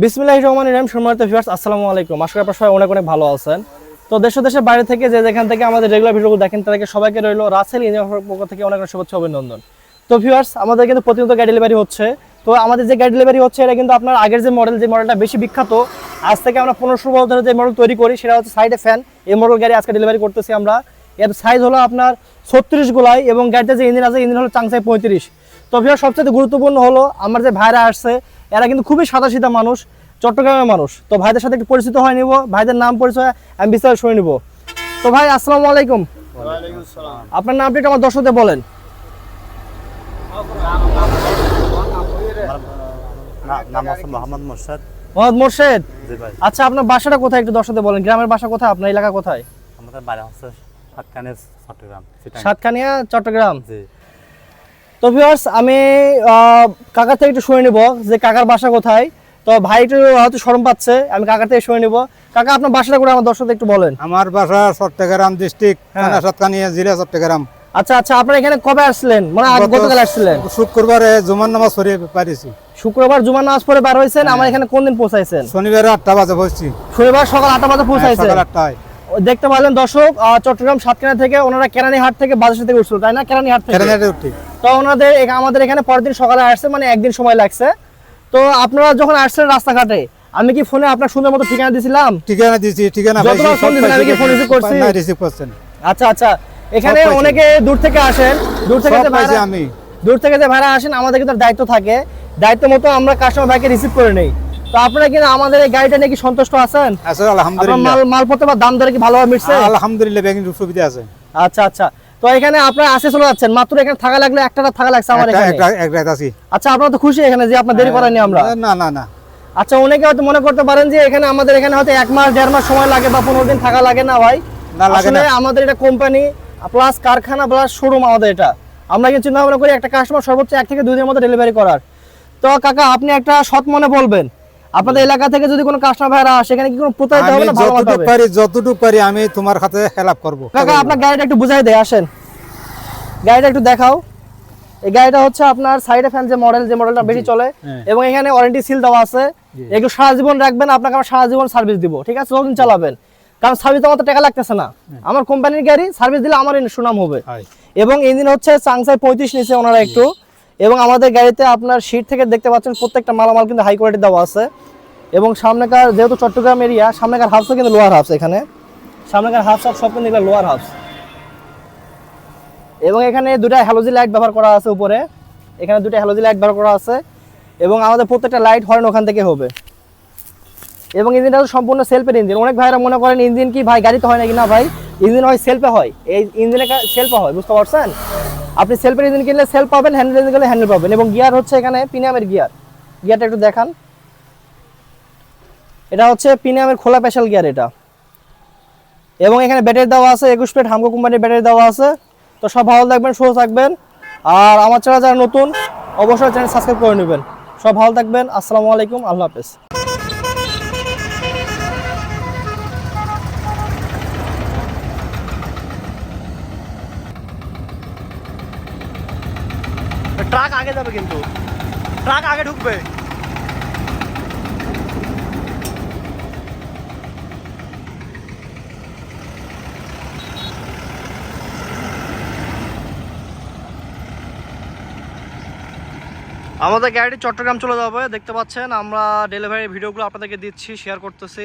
বিসমিল্লাহ রহমান রহিম, সম্মানিত ভিউয়ার্স আসসালামু আলাইকুম। আশা করি আপনারা সবাই অনেক অনেক ভালো আছেন। তো দেশ দেশের বাইরে থেকে যে যেখান থেকে আমাদের রেগুলার ভিডিওগুলো দেখেন, তাদেরকে সবাইকে রইল রাসেল ইঞ্জিনিয়ার পক্ষ থেকে অনেক অনেক শুভেচ্ছা অভিনন্দন। তো ভিউয়ার্স আমাদের কিন্তু প্রতিনিয়ত গাড়ি ডেলিভারি হচ্ছে। তো আমাদের যে গাড়ি ডেলিভারি হচ্ছে, এটা কিন্তু আপনার আগের যে মডেল যে মডেলটা বেশি বিখ্যাত, আজ থেকে আমরা পনেরোশো বছর ধরে যে মডেল তৈরি করি, সেটা হচ্ছে সাইডে ফ্যান এই মডেল গাড়ি আজকে ডেলিভারি করতেছি আমরা। এর সাইজ হলো আপনার ছত্রিশ গোলাই এবং গাড়িতে যে ইঞ্জিন আছে ইঞ্জিন হলো চাংসাই পঁয়ত্রিশ। তো ভিউয়ার সবচেয়ে গুরুত্বপূর্ণ হলো আমার যে ভাইরা আসছে এরা কিন্তু খুবই সাদাসিধা মানুষ চট্টগ্রামের মানুষ। তো ভাইদের সাথে একটু পরিচিত হয়ে নিব ভাইদের নাম পরিচয় আমি বিস্তারিত শুনে নিব। তো ভাই আসসালামু আলাইকুম। আপনার নামটি আমার দর্শকদের বলেন। না- নাম আছে মোহাম্মদ মোর্শেদ। মোহাম্মদ মোর্শেদ? আচ্ছা আপনার বাসাটা কোথায় একটু দর্শকদের বলেন? গ্রামের বাসা কোথায়? আপনার এলাকা কোথায়? আমাদের বাড়ি হচ্ছে চট্টগ্রাম চট্টগ্রাম। তো ভিউয়ার্স আমি কাকার থেকে একটু শুনে নিব যে কাকার বাসা কোথায়। তো ভাই একটু হয়তো শরম পাচ্ছে আমি কাকার থেকে শুনে নিব। কাকা আপনার বাসাটা করে আমার দর্শকদের একটু বলেন। আমার বাসা চট্টগ্রাম ডিস্ট্রিক্ট হ্যাঁ। জেলা চট্টগ্রাম। আচ্ছা আচ্ছা আপনারা এখানে কবে আসছিলেন? মানে গতকাল আসছিলেন? শুক্রবারে জুমার নামাজ পড়ে পারিছি। শুক্রবার জুমার নামাজ পড়ে বার হয়েছেন? আমার এখানে কোন দিন পৌঁছাইছেন? শনিবারে আটটা বাজে বসছি শনিবার সকাল আটটা বাজে পৌঁছাইছেন? সকাল আটটায়। দেখতে পারলেন দর্শক চট্টগ্রাম সাতক্ষীরা থেকে ওনারা কেরানীহাট থেকে বাজার থেকে উঠছিল তাই না? কেরানীহাট থেকে? ট্রেনে উঠি। তো ওনাদের আমাদের এখানে পরের দিন সকালে আসছে মানে একদিন সময় লাগছে। তো আপনারা যখন আসছেন রাস্তাঘাটে আমি কি ফোনে আপনার সুন্দর মতো ঠিকানা দিয়েছিলাম? ঠিকানা দিয়েছি ঠিকানা যতবার ফোন সব আমি কি ফোন রিসিভ করছি? না রিসিভ করছেন। আচ্ছা আচ্ছা। এখানে অনেকে দূর থেকে আসেন দূর থেকে যে ভাড়া- আমি। দূর থেকে যে ভাড়া আসেন আমাদের কিন্তু দায়িত্ব থাকে। দায়িত্ব মতো আমরা কাস্টমার ভাইকে রিসিভ করে নেই। তো আপনারা কিন্তু আমাদের এই গাড়িটা নিয়ে কি সন্তুষ্ট আছেন? আছে আপনার আলহামদুলিল্লাহ মাল মালপত্র বা দাম দরে কি ভালোভাবে মিটছে? আলহামদুলিল্লাহ ব্যাংকিং সুবিধা আছে। আচ্ছা আচ্ছা। তো এখানে আপনারা আসে চলে যাচ্ছেন। মাত্র এখানে থাকা লাগলে একটা থাকা লাগছে আমার এখানে। আচ্ছা আপনারা তো খুশি এখানে যে আপনার দেরি করেনি আমরা? না না না। আচ্ছা অনেকে হয়তো মনে করতে পারেন যে এখানে আমাদের এখানে হয়তো এক মাস দেড় মাস সময় লাগে বা পনেরো দিন থাকা লাগে না ভাই। না, লাগে আসলে আমাদের এটা কোম্পানি প্লাস কারখানা প্লাস শোরুম আমাদের এটা। আমরা কিন্তু চিন্তা ভাবনা করি একটা কাস্টমার সর্বোচ্চ এক থেকে দুই দিনের মধ্যে ডেলিভারি করার। তো কাকা আপনি একটা সৎ মনে বলবেন। আপনাদের এলাকা থেকে যদি কোনো কাস্টমার ভাইরা আসে এখানে কি কোনো প্রতারিত হবে না ভালো যতটুকু পারি যতটুকু পারি আমি তোমার সাথে হেল্প করব। কাকা আপনার গাড়িটা একটু বুঝাই দেয় আসেন। গাড়িটা একটু দেখাও। এই গাড়িটা হচ্ছে আপনার সাইডে ফ্যান যে মডেল যে মডেলটা বেশি চলে হ্যাঁ। এবং এখানে ওয়ারেন্টি সিল দেওয়া আছে। একটু সারা জীবন রাখবেন আপনাকে আমরা সারা জীবন সার্ভিস দিব ঠিক আছে? যতদিন চালাবেন। কারণ সার্ভিস আমার তো টাকা লাগতেছে না। আমার কোম্পানির গাড়ি সার্ভিস দিলে আমার সুনাম হবে। এবং ইঞ্জিন হচ্ছে চাংসাই পঁয়ত্রিশ নিচে ওনারা একটু। এবং আমাদের গাড়িতে আপনার সিট থেকে দেখতে পাচ্ছেন প্রত্যেকটা মালামাল কিন্তু হাই কোয়ালিটি দেওয়া আছে। এবং সামনেকার যেহেতু চট্টগ্রাম এরিয়া সামনেকার হাফসও কিন্তু লোয়ার হাফস এখানে। সামনেকার হাফ সব সব কিন্তু এগুলো লোয়ার হাফস এবং এখানে দুটা হ্যালোজি লাইট ব্যবহার করা আছে উপরে। এখানে দুটো হ্যালোজি লাইট ব্যবহার করা আছে। এবং আমাদের প্রত্যেকটা লাইট হরেন ওখান থেকে হবে। এবং ইঞ্জিনটা সম্পূর্ণ সেলফের ইঞ্জিন। অনেক ভাইরা মনে করেন, ইঞ্জিন কি ভাই গাড়িতে হয় নাকি? না ভাই, ইঞ্জিন হয় সেলফে হয়। এই ইঞ্জিনে সেলফে হয়, বুঝতে পারছেন? আপনি সেলফের ইঞ্জিন কিনলে সেলফ পাবেন হ্যান্ডেল ইঞ্জিন কিনলে হ্যান্ডেল পাবেন এবং গিয়ার হচ্ছে এখানে প্রিমিয়ামের গিয়ার গিয়ারটা একটু দেখান। এটা হচ্ছে প্রিমিয়ামের খোলা স্পেশাল গিয়ার এটা। এবং এখানে ব্যাটারি দেওয়া আছে, একুশ প্লেট হামকো কোম্পানির ব্যাটারি দেওয়া আছে। তো সব ভালো থাকবেন, সুস্থ থাকবেন। আর আমার চ্যানেল যারা নতুন, অবশ্যই চ্যানেল সাবস্ক্রাইব করে নেবেন। সব ভালো থাকবেন, আসসালামু আলাইকুম, আল্লাহ হাফেজ। ট্রাক আগে যাবে কিন্তু। ট্রাক আগে ঢুকবে। আমাদের গাড়িটি চট্টগ্রাম চলে যাবে, দেখতে পাচ্ছেন। আমরা ডেলিভারি ভিডিওগুলো আপনাদেরকে দিচ্ছি শেয়ার করতেছি।